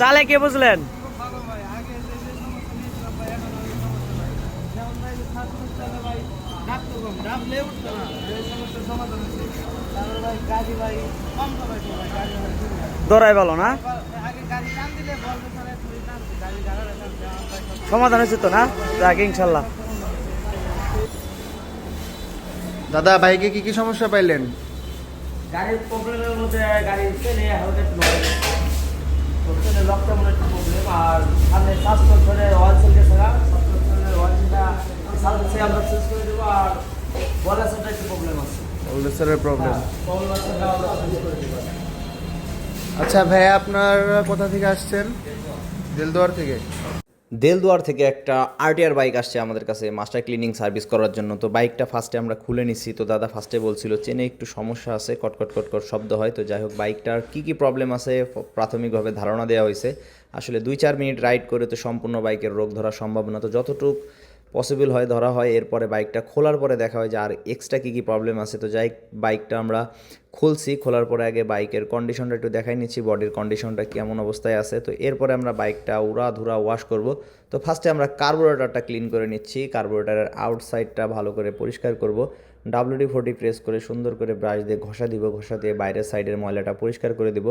চালে কে বুঝলেন? আগে ডাকলে উঠতো না। সমাধান হয়েছে গাড়ি গাড়ি। দৌড়াই ভালো না আগে গাড়ি গাড়ি সমাধান তো না? যাক ইনশাল্লাহ। দাদা বাইকে কি কি সমস্যা পাইলেন? গাড়ির প্রবলেমের মধ্যে গাড়ির একটু প্রবলেম আর সামনে ধরে অয়েল সেলকে ছাড়া অয়েলটা সে আমরা চেঞ্জ করে দেবো আর বলাসেরটা একটু প্রবলেম আছে। প্রবলেম বলাসেরটা আমরা চেঞ্জ করে দেবো। আচ্ছা ভাইয়া আপনার কোথা থেকে আসছেন? দিলদুয়ার থেকে। দেলদুয়ার থেকে একটা আরটিআর বাইক আসছে আমাদের কাছে, মাস্টার ক্লিনিং সার্ভিস করার জন্য। তো বাইকটা ফার্স্টে আমরা খুলে নিচ্ছি তো দাদা ফার্স্টে বলছিল, চেনে একটু সমস্যা আছে। কটকট কটকট শব্দ হয়। তো যাই হোক, বাইকটার কী কী প্রবলেম আছে প্রাথমিকভাবে ধারণা দেওয়া হয়েছে। আসলে দুই চার মিনিট রাইড করে তো সম্পূর্ণ বাইকের রোগ ধরা সম্ভব না। তো যতটুক পসিবল হয়, ধরা হয়, এরপরে বাইকটা খোলার পরে দেখা হয় যে আর এক্সট্রা কী কী প্রবলেম আছে। তো যাই বাইকটা আমরা খুলছি, খোলার পরে আগে বাইকের কন্ডিশনটা একটু দেখাই নিচ্ছি বডির কন্ডিশনটা কেমন অবস্থায় আছে। তো এরপরে আমরা বাইকটা উড়া ধুরা ওয়াশ করব। তো ফার্স্টে আমরা কার্বোরেটারটা ক্লিন করে নিচ্ছি কার্বোরেটারের আউটসাইডটা ভালো করে পরিষ্কার করব। ডাব্লিউডি ফোর্টি প্রেস করে সুন্দর করে ব্রাশ দিয়ে ঘষা দিব, ঘষা দিয়ে বাইরের সাইডের ময়লাটা পরিষ্কার করে দিব।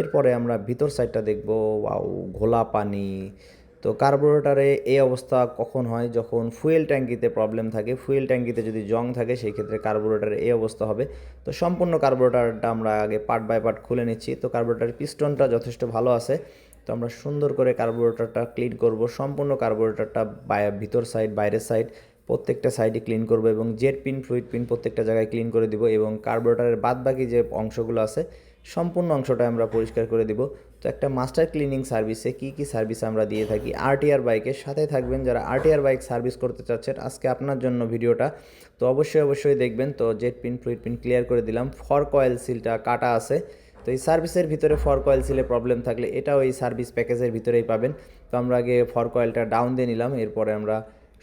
এরপরে আমরা ভিতর সাইডটা দেখব ওয়াও ঘোলা পানি। তো কার্বোরেটারে এই অবস্থা কখন হয়? যখন ফুয়েল ট্যাঙ্কিতে প্রবলেম থাকে ফুয়েল ট্যাঙ্কিতে যদি জং থাকে, সেই ক্ষেত্রে কার্বোরেটারে এই অবস্থা হবে। তো সম্পূর্ণ কার্বোরেটারটা আমরা আগে পার্ট বাই পার্ট খুলে নিচ্ছি। তো কার্বোরেটার পিস্টনটা যথেষ্ট ভালো আছে। তো আমরা সুন্দর করে কার্বোরেটারটা ক্লিন করব। সম্পূর্ণ কার্বোরেটারটা ভিতর সাইড বাইরের সাইড প্রত্যেকটা সাইডে ক্লিন করব এবং জেট পিন ফ্লুইড পিন প্রত্যেকটা জায়গায় ক্লিন করে দিব এবং কার্বোরেটারের বাদ বাকি যে অংশগুলো আছে, সম্পূর্ণ অংশটা আমরা পরিষ্কার করে দিব। তো একটা মাস্টার ক্লিনিং সার্ভিসে কি কি সার্ভিস আমরা দিয়ে থাকি? আরটিআর বাইকের সাথে থাকবেন যারা আরটিআর বাইক সার্ভিস করতে চাচ্ছেন। আজকে আপনার জন্য ভিডিওটা। তো অবশ্যই অবশ্যই দেখবেন। তো jet pin fluid pin clear করে দিলাম। ফর কয়েল সিলটা কাটা আছে। তো এই সার্ভিসের ভিতরে ফর কয়েল সিলে প্রবলেম থাকলে এটাও এই সার্ভিস প্যাকেজের ভিতরেই পাবেন। তো আমরা আগে ফর কয়েলটা ডাউন দিয়ে নিলাম। এরপরে আমরা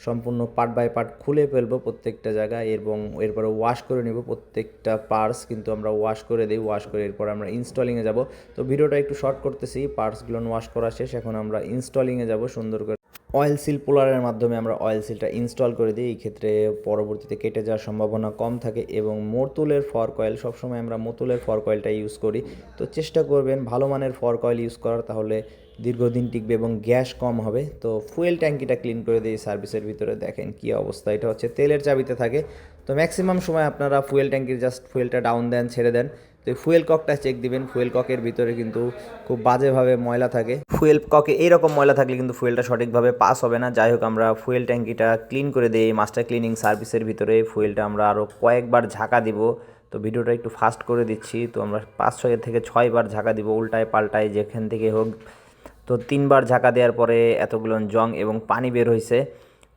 সম্পূর্ণ পার্ট বাই পার্ট খুলে ফেলব প্রত্যেকটা জায়গায় এবং এরপরে ওয়াশ করে নেব প্রত্যেকটা পার্টস কিন্তু আমরা ওয়াশ করে দিই ওয়াশ করে এরপর আমরা ইনস্টলিংয়ে যাব। তো ভিডিওটা একটু শর্ট করতেছি পার্টসগুলো ওয়াশ করা শেষ, এখন আমরা ইনস্টলিংয়ে যাব সুন্দর করে। অয়েল সিল পোলারের মাধ্যমে আমরা অয়েল সিলটা ইনস্টল করে দিই। এই ক্ষেত্রে পরবর্তীতে কেটে যাওয়ার সম্ভাবনা কম থাকে এবং মোতুলের ফর কয়েল সবসময় আমরা মোতুলের ফর কয়েলটা ইউজ করি। তো চেষ্টা করবেন ভালো মানের ফর কয়েল ইউজ করার, তাহলে দীর্ঘদিন টিকবে এবং গ্যাস কম হবে। তো ফুয়েল ট্যাঙ্কিটা ক্লিন করে দিই সার্ভিসের ভিতরে। দেখেন কি অবস্থা, এটা হচ্ছে তেলের চাবিতে থাকে। তো ম্যাক্সিমাম সময় আপনারা ফুয়েল ট্যাঙ্কির জাস্ট ফুয়েলটা ডাউন দেন, ছেড়ে দেন। তো ফুয়েল ককটা চেক দিবেন। ফুয়েল ককের ভিতরে কিন্তু খুব বাজেভাবে ময়লা থাকে। ফুয়েল ককে এইরকম ময়লা থাকলে কিন্তু ফুয়েলটা সঠিকভাবে পাস হবে না। যাই হোক, আমরা ফুয়েল ট্যাঙ্কিটা ক্লিন করে দিই। মাস্টার ক্লিনিং সার্ভিসের ভিতরে ফুয়েলটা আমরা আরও কয়েকবার ঝাঁকা দিব। তো ভিডিওটা একটু ফাস্ট করে দিচ্ছি। তো আমরা পাঁচ ছয় থেকে ছয়বার ঝাঁকা দিব উল্টায় পাল্টায়, যেখান থেকে হোক। তো তিনবার ঝাঁকা দেওয়ার পরে এতগুলো জং এবং পানি বের হয়েছে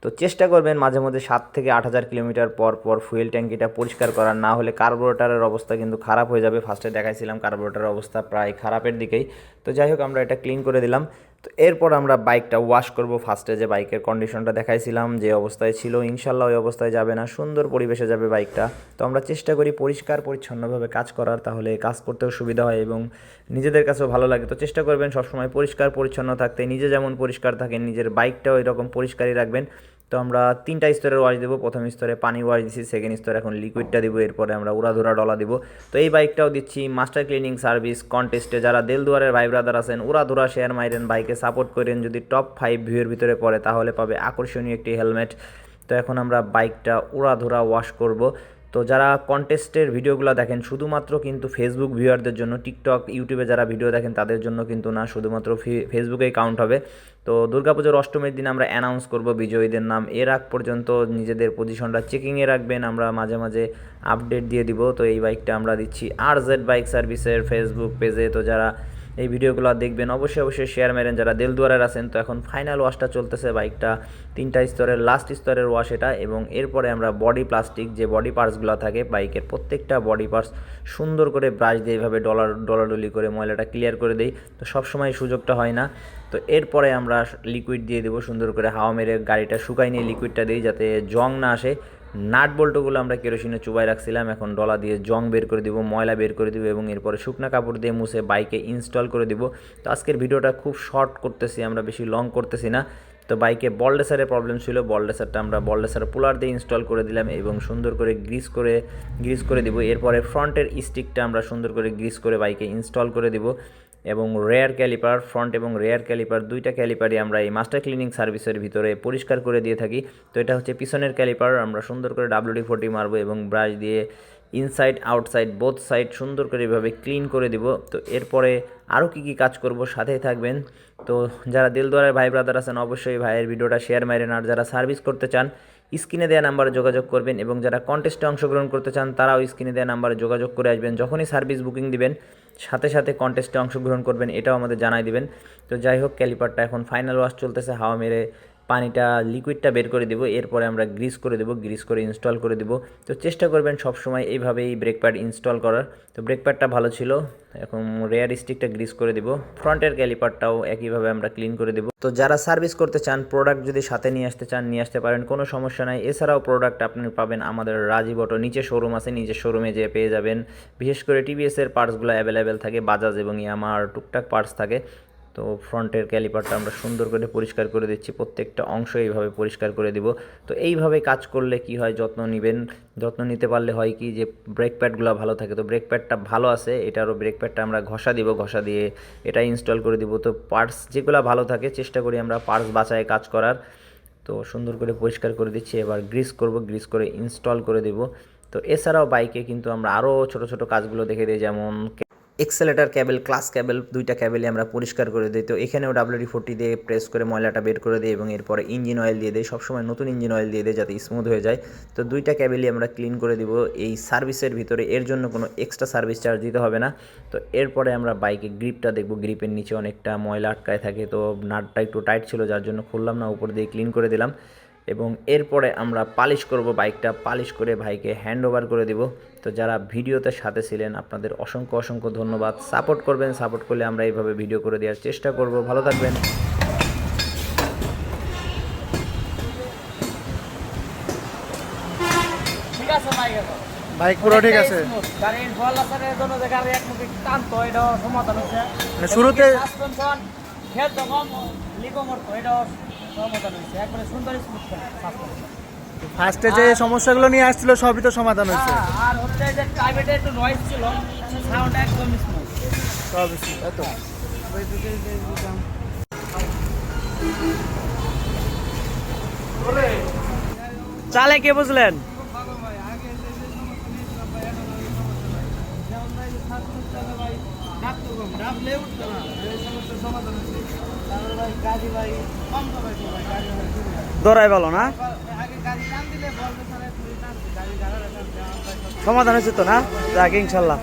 তো চেষ্টা করবেন মাঝে মধ্যে সাত থেকে আট হাজার কিলোমিটার পর পর ফুয়েল ট্যাঙ্কিটা পরিষ্কার করার, না হলে কার্বোরেটারের অবস্থা কিন্তু খারাপ হয়ে যাবে। ফার্স্টে দেখাইছিলাম কার্বোরেটারের অবস্থা প্রায় খারাপের দিকেই। তো যাই হোক, আমরা এটা ক্লিন করে দিলাম। তো এরপর আমরা বাইকটা ওয়াশ করব। ফার্স্টে যে বাইকের কন্ডিশনটা দেখাইছিলাম, যে অবস্থায় ছিল ইনশাল্লাহ ওই অবস্থায় যাবে না। সুন্দর পরিবেশে যাবে বাইকটা। তো আমরা চেষ্টা করি পরিষ্কার, পরিচ্ছন্নভাবে কাজ করার, তাহলে কাজ করতেও সুবিধা হয় এবং নিজেদের কাছেও ভালো লাগে। তো চেষ্টা করবেন সবসময় পরিষ্কার, পরিচ্ছন্ন থাকতে। নিজে যেমন পরিষ্কার থাকেন, নিজের বাইকটাও এরকম পরিষ্কারই রাখবেন। তো আমরা তিনটা স্তরের ওয়াশ দেবো। প্রথম স্তরে পানি ওয়াশ দিচ্ছি সেকেন্ড স্তরে এখন লিকুইডটা দিব, এরপরে আমরা উড়াধুরা ডলা দিব। তো এই বাইকটাও দিচ্ছি মাস্টার ক্লিনিং সার্ভিস কন্টেস্টে যারা দেলদুয়ারের ভাই ব্রাদার আছেন, উড়াধুরা শেয়ার মাইরেন বাইকে সাপোর্ট করেন। যদি টপ ফাইভ ভিউয়ের ভিতরে পড়ে, তাহলে পাবে আকর্ষণীয় একটি হেলমেট তো এখন আমরা বাইকটা উড়াধুরা ওয়াশ করব। তো যারা কন্টেস্টের ভিডিওগুলো দেখেন, শুধুমাত্র কিন্তু ফেসবুক ভিউয়ারদের জন্য টিকটক ইউটিউবে যারা ভিডিও দেখেন, তাদের জন্য কিন্তু না, শুধুমাত্র ফেসবুকেই কাউন্ট হবে। তো দুর্গাপুজোর অষ্টমীর দিন আমরা অ্যানাউন্স করব বিজয়ীদের নাম। এর আগ পর্যন্ত নিজেদের পজিশনটা চেকিংয়ে রাখবেন, আমরা মাঝে মাঝে আপডেট দিয়ে দিব। তো এই বাইকটা আমরা দিচ্ছি আর জেড বাইক সার্ভিসের ফেসবুক পেজে তো যারা এই ভিডিওগুলো দেখবেন। অবশ্যই অবশ্যই শেয়ার মেরেন। যারা দেলদুয়ারের আছেন, তো এখন ফাইনাল ওয়াশটা চলতেছে বাইকটা। তিনটা স্তরের লাস্ট স্তরের ওয়াশ এটা। এবং এরপরে আমরা বডি প্লাস্টিক যে বডি পার্টসগুলো থাকে, বাইকের প্রত্যেকটা বডি পার্টস সুন্দর করে ব্রাশ দিয়ে এইভাবে ডলার ডলাডলি করে ময়লাটা ক্লিয়ার করে দেই। তো সবসময় সুযোগটা হয় না। তো এরপরে আমরা লিকুইড দিয়ে দেবো সুন্দর করে হাওয়া মেরে গাড়িটা শুকাই নিয়ে লিকুইডটা দিই যাতে জং না আসে। নাট বল্টুগুলো আমরা কেরোসিনে চুবাই রাখছিলাম। এখন ডলা দিয়ে জং বের করে দিব, ময়লা বের করে দিব এবং এরপরে শুকনা কাপড় দিয়ে মুছে বাইকে ইনস্টল করে দিব। তো আজকের ভিডিওটা খুব শর্ট করতেছি, আমরা বেশি লং করতেছি না। তো বাইকে বলডেসারের প্রবলেম ছিল বলডেসারটা আমরা বলডেসার পুলার দিয়ে ইনস্টল করে দিলাম এবং সুন্দর করে গ্রিস করে গ্রিস করে দিব। এরপরে ফ্রন্টের স্টিকটা আমরা সুন্দর করে গ্রিস করে বাইকে ইনস্টল করে দিব। এবং রেয়ার ক্যালিপার ফ্রন্ট এবং রেয়ার ক্যালিপার দুইটা ক্যালিপারই আমরা এই মাস্টার ক্লিনিং সার্ভিসের ভিতরে পরিষ্কার করে দিয়ে থাকি। তো এটা হচ্ছে পিছনের ক্যালিপার আমরা সুন্দর করে ডাব্লিউডি ফোর্টি মারবো এবং ব্রাশ দিয়ে ইনসাইড আউটসাইড বোথ সাইড সুন্দর করে এভাবে ক্লিন করে দিব। তো এরপরে আরও কী কী কাজ করব সাথেই থাকবেন। তো যারা দিলদুয়ারের ভাই ব্রাদার আছেন, অবশ্যই ভাইয়ের ভিডিওটা শেয়ার মারেন আর যারা সার্ভিস করতে চান, স্ক্রিনে দেওয়া নাম্বারে যোগাযোগ করবেন এবং যারা কন্টেস্টে অংশগ্রহণ করতে চান, তারাও স্ক্রিনে দেওয়া নাম্বারে যোগাযোগ করে আসবেন। যখনই সার্ভিস বুকিং দিবেন সাথে সাথে কন্টেস্টে অংশগ্রহণ করবেন, এটাও আমাদের জানাই দিবেন। তো যাই হোক, ক্যালিপারটা এখন ফাইনাল ওয়াশ চলতেছে, হাওয়া মেরে পানিটা লিকুইডটা বের করে দেবো, এরপরে আমরা গ্রিস করে দেবো গ্রিস করে ইনস্টল করে দেবো। তো চেষ্টা করবেন সবসময় এইভাবেই ব্রেক প্যাড ইনস্টল করার। তো ব্রেক প্যাডটা ভালো ছিল, এখন রেয়ার স্টিকটা গ্রিস করে দেবো। ফ্রন্টের ক্যালিপারটাও একইভাবে আমরা ক্লিন করে দেবো। তো যারা সার্ভিস করতে চান প্রোডাক্ট যদি সাথে নিয়ে আসতে চান, নিয়ে আসতে পারেন, কোনো সমস্যা নাই। এছাড়াও প্রোডাক্ট আপনি পাবেন আমাদের রাজীব অটো নিচে শোরুম আছে, নিচে শোরুমে যেয়ে পেয়ে যাবেন। বিশেষ করে টিভিএসের পার্টসগুলো অ্যাভেলেবেল থাকে বাজাজ এবং ইয়ামার টুকটাক পার্টস থাকে। তো ফ্রন্টের ক্যালিপারটা আমরা সুন্দর করে পরিষ্কার করে দিচ্ছি, প্রত্যেকটা অংশ এইভাবে পরিষ্কার করে দিব। তো এইভাবে কাজ করলে কি হয়, যত্ন নেবেন, যত্ন নিতে পারলে হয় কি যে ব্রেক প্যাডগুলো ভালো থাকে। তো ব্রেক প্যাডটা ভালো আছে, এটারও ব্রেক প্যাডটা আমরা ঘষা দিব, ঘষা দিয়ে এটা ইনস্টল করে দিব। তো পার্টস যেগুলো ভালো থাকে, চেষ্টা করি আমরা পার্টস বাঁচায় কাজ করার। তো সুন্দর করে পরিষ্কার করে দিচ্ছি, এবার গ্রিস করব গ্রিস করে ইনস্টল করে দেব। তো এছাড়াও বাইকে কিন্তু আমরা আরও ছোট ছোট কাজগুলো দেখে দিই, যেমন এক্সেলেটার ক্যাবেল ক্লাস ক্যাবেল দুইটা ক্যাবেলই আমরা পরিষ্কার করে দিই। তো এখানেও ডাব্লিউডি ফোর্টি দিয়ে প্রেস করে ময়লাটা বের করে দিই এবং এরপরে ইঞ্জিন অয়েল দিয়ে দিই। সবসময় নতুন ইঞ্জিন অয়েল দিয়ে দিই যাতে স্মুথ হয়ে যায়। তো দুইটা ক্যাবেলই আমরা ক্লিন করে দিব। এই সার্ভিসের ভিতরে এর জন্য কোনো এক্সট্রা সার্ভিস চার্জ দিতে হবে না। তো এরপরে আমরা বাইকে গ্রিপটা দেখব। গ্রিপের নিচে অনেকটা ময়লা আটকায় থাকে। তো নাটটা একটু টাইট ছিল, যার জন্য খুললাম না, উপর দিয়ে ক্লিন করে দিলাম। এবং এরপরে আমরা পালিশ করব বাইকটা পালিশ করে ভাইকে হ্যান্ড ওভার করে দিব। তো যারা ভিডিওতে সাথে ছিলেন আপনাদের অসংখ্য অসংখ্য ধন্যবাদ। সাপোর্ট করবেন সাপোর্ট করলে আমরা এইভাবে ভিডিও করে দেওয়ার চেষ্টা করব। ভালো থাকবেন। ভাই বাইক পুরো ঠিক আছে। মানে শুরুতে সাসপেনশন খেলতো কম লিকো মরতো এটাও সমাধান হয়েছে। একবারে সুন্দর স্মুথ সাসপেনশন ফার্স্টে যে সমস্যাগুলো নিয়ে আসছিল সবই তো সমাধান হয়েছে। হ্যাঁ, আর হচ্ছে যে প্রাইভেটে একটু নয়েজ ছিল সাউন্ড একদম স্মুথ সব এত চালে কে বুঝলেন ভালো। দৌড়াই বলো না? সমাধান হয়েছে তো না? যাক ইনশাল্লাহ।